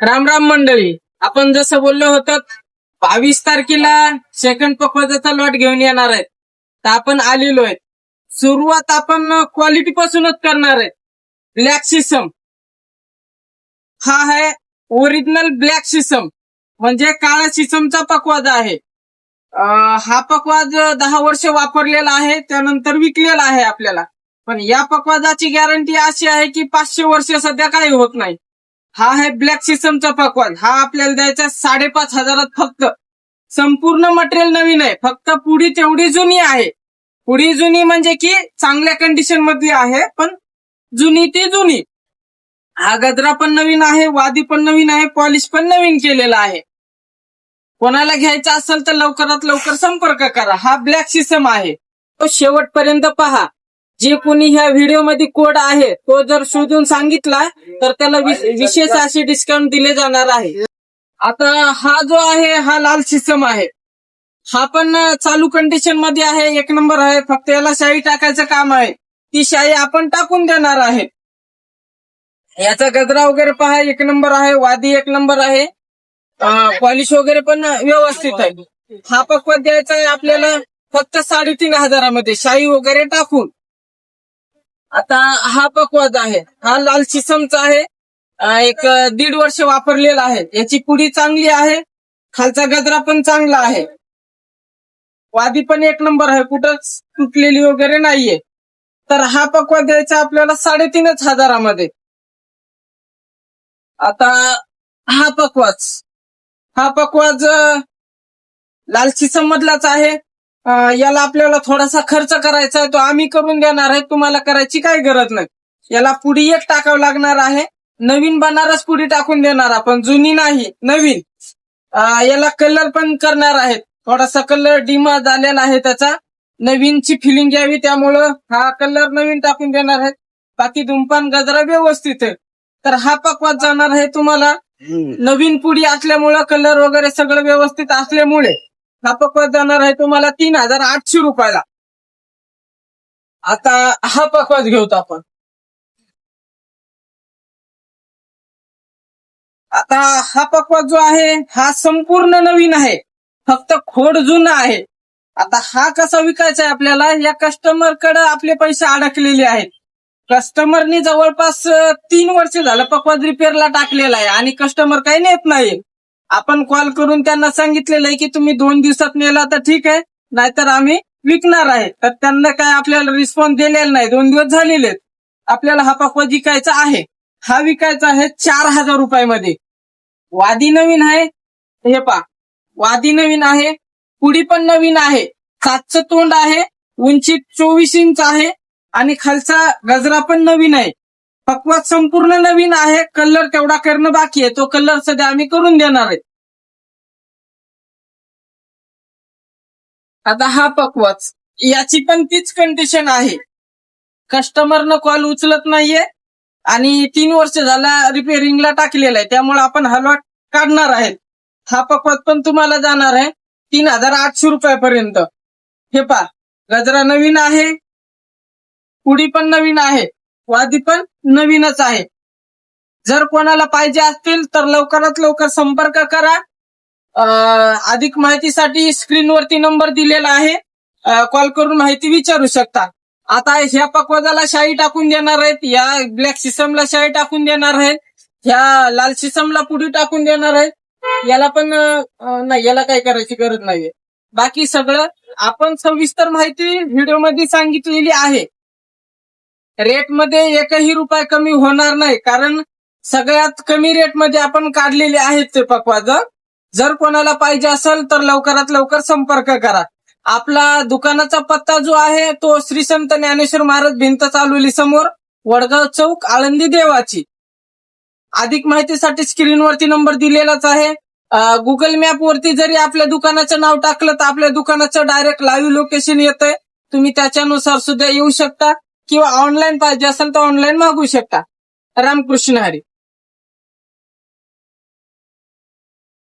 राम राम मंडळी आपण जसं बोललो होतो बावीस तारखेला सेकंड पकवाजाचा लॉट घेऊन येणार आहेत. तर आपण आलेलो आहेत. सुरुवात आपण क्वालिटी पासूनच करणार आहे ब्लॅक सिसम हा आहे ओरिजिनल ब्लॅक सिसम म्हणजे काळा सिसमचा पकवाज आहे. हा पकवाज दहा वर्ष वापरलेला आहे त्यानंतर विकलेला आहे आपल्याला. पण या पकवाजाची गॅरंटी अशी आहे की पाचशे वर्ष सध्या काही होत नाही. हा आहे ब्लॅक सिस्टमचा पकवान. हा आपल्याला द्यायचा साडेपाच हजारात फक्त. संपूर्ण मटेरियल नवीन आहे. फक्त पुढी तेवढी जुनी आहे. पुढी जुनी म्हणजे की चांगल्या कंडिशन मधली आहे पण जुनी ती जुनी. हा गजरा पण नवीन आहे वादी पण नवीन आहे पॉलिश पण नवीन केलेला आहे. कोणाला घ्यायचा असेल तर लवकरात लवकर संपर्क करा. हा ब्लॅक सिस्टम आहे. तो शेवटपर्यंत पहा. जे कोणी ह्या व्हिडिओमध्ये कोड आहे तो जर शोधून सांगितला तर त्याला विशेष असे डिस्काउंट दिले जाणार आहे. आता हा जो आहे हा लाल सिस्टम आहे. हा पण चालू कंडिशनमध्ये आहे एक नंबर आहे फक्त याला शाई टाकायचं काम आहे. ती शाई आपण टाकून देणार आहे. याचा गजरा वगैरे पहा एक नंबर आहे वादी एक नंबर आहे. पॉलिश वगैरे पण व्यवस्थित आहे. हा पक्व द्यायचा आहे आपल्याला फक्त साडेतीन हजारामध्ये शाई वगैरे टाकून. आता हा पकवाज आहे. हा लाल सिसमचा आहे. एक दीड वर्ष वापरलेला आहे. याची पुडी चांगली आहे. खालचा गजरा पण चांगला आहे. वादी पण एक नंबर आहे. कुठंच तुटलेली वगैरे नाहीये. तर हा पकवा द्यायचा आपल्याला साडेतीनच हजारामध्ये. आता हा पकवाज हा पकवाज लाल सिसम मधलाच आहे. याला आपल्याला थोडासा खर्च करायचा आहे तो आम्ही करून देणार आहे तुम्हाला करायची काही गरज नाही. याला पुडी एक टाकावं लागणार आहे. नवीन बनारस पुडी टाकून देणार आपण जुनी नाही नवीन. याला कलर पण करणार आहेत. थोडासा कलर डिमा झालेला आहे त्याचा. नवीनची फिलिंग यावी त्यामुळं हा कलर नवीन टाकून देणार आहे बाकी धुंपान गजरा व्यवस्थित आहे. तर हा पकवात जाणार आहे तुम्हाला. नवीन पुडी असल्यामुळं कलर वगैरे सगळं व्यवस्थित असल्यामुळे. हा जाणार आहे तुम्हाला तीन हजार आठशे रुपयाला. आता हा पकवास घेऊत आपण. आता हा पकवास जो आहे हा संपूर्ण नवीन आहे. फक्त खोड जुना आहे. आता हा कसा विकायचा आहे आपल्याला? या कस्टमरकडे आपले पैसे अडकलेले आहेत. कस्टमरनी जवळपास तीन वर्ष झालं पकवाज रिपेअरला टाकलेला आहे आणि कस्टमर काही नेत नाही आपण कॉल करून त्यांना सांगितलेलं आहे की तुम्ही दोन दिवसात नेला तर ठीक आहे नाहीतर आम्ही विकणार आहे. तर त्यांना काय आपल्याला रिस्पॉन्स दिलेला नाही. दोन दिवस झालेले आहेत. आपल्याला हा पकवाज विकायचा आहे. हा विकायचा आहे चार हजार रुपयामध्ये. वादी नवीन आहे. हे पा वादी नवीन आहे. पुडी पण नवीन आहे. सातचं तोंड आहे. उंची चोवीस इंच आहे. आणि खालचा गजरा पण नवीन आहे. पकवाज संपूर्ण नवीन आहे. कलर तेवढा करणं बाकी आहे. तो कलर सध्या आम्ही करून देणार आहे. आता हा पकवाज याची पण तीच कंडिशन आहे. कस्टमरनं कॉल उचलत नाहीये. आणि तीन वर्ष झाला रिपेअरिंगला टाकलेला आहे. त्यामुळे आपण हलवा काढणार आहे. हा पकवाज पण तुम्हाला जाणार आहे. तीन हजार आठशे रुपयापर्यंत. हे पा गजरा नवीन आहे. उडी पण नवीन आहे. वादी पण नवीनच आहे. जर कोणाला पाहिजे असतील तर लवकरात लवकर संपर्क करा. अधिक माहितीसाठी स्क्रीनवरती नंबर दिलेला आहे. कॉल करून माहिती विचारू शकता. आता ह्या पकवाजाला शाई टाकून देणार आहेत. या ब्लॅक सिसमला शाई टाकून देणार आहेत. ह्या लाल सिसमला पुढे टाकून देणार आहेत. याला पण नाही याला काही करायची गरज नाहीये. बाकी सगळं आपण सविस्तर माहिती व्हिडिओ सांगितलेली आहे. रेटमध्ये एकही रुपये कमी होणार नाही कारण सगळ्यात कमी रेटमध्ये आपण काढलेले आहेत ते पकवाज. जर कोणाला पाहिजे असेल तर लवकरात लवकर संपर्क करा. आपला दुकानाचा पत्ता जो आहे तो श्री संत ज्ञानेश्वर महाराज भिंत चालवली समोर वडगाव चौक आळंदी देवाची. अधिक माहितीसाठी स्क्रीनवरती नंबर दिलेलाच आहे. गुगल मॅप वरती जरी आपल्या दुकानाचं नाव टाकलं तर आपल्या दुकानाचं डायरेक्ट लाईव्ह लोकेशन येतंय. तुम्ही त्याच्यानुसार सुद्धा येऊ शकता. किंवा ऑनलाईन पाहिजे असेल तर ऑनलाईन मागू शकता. रामकृष्ण हरी.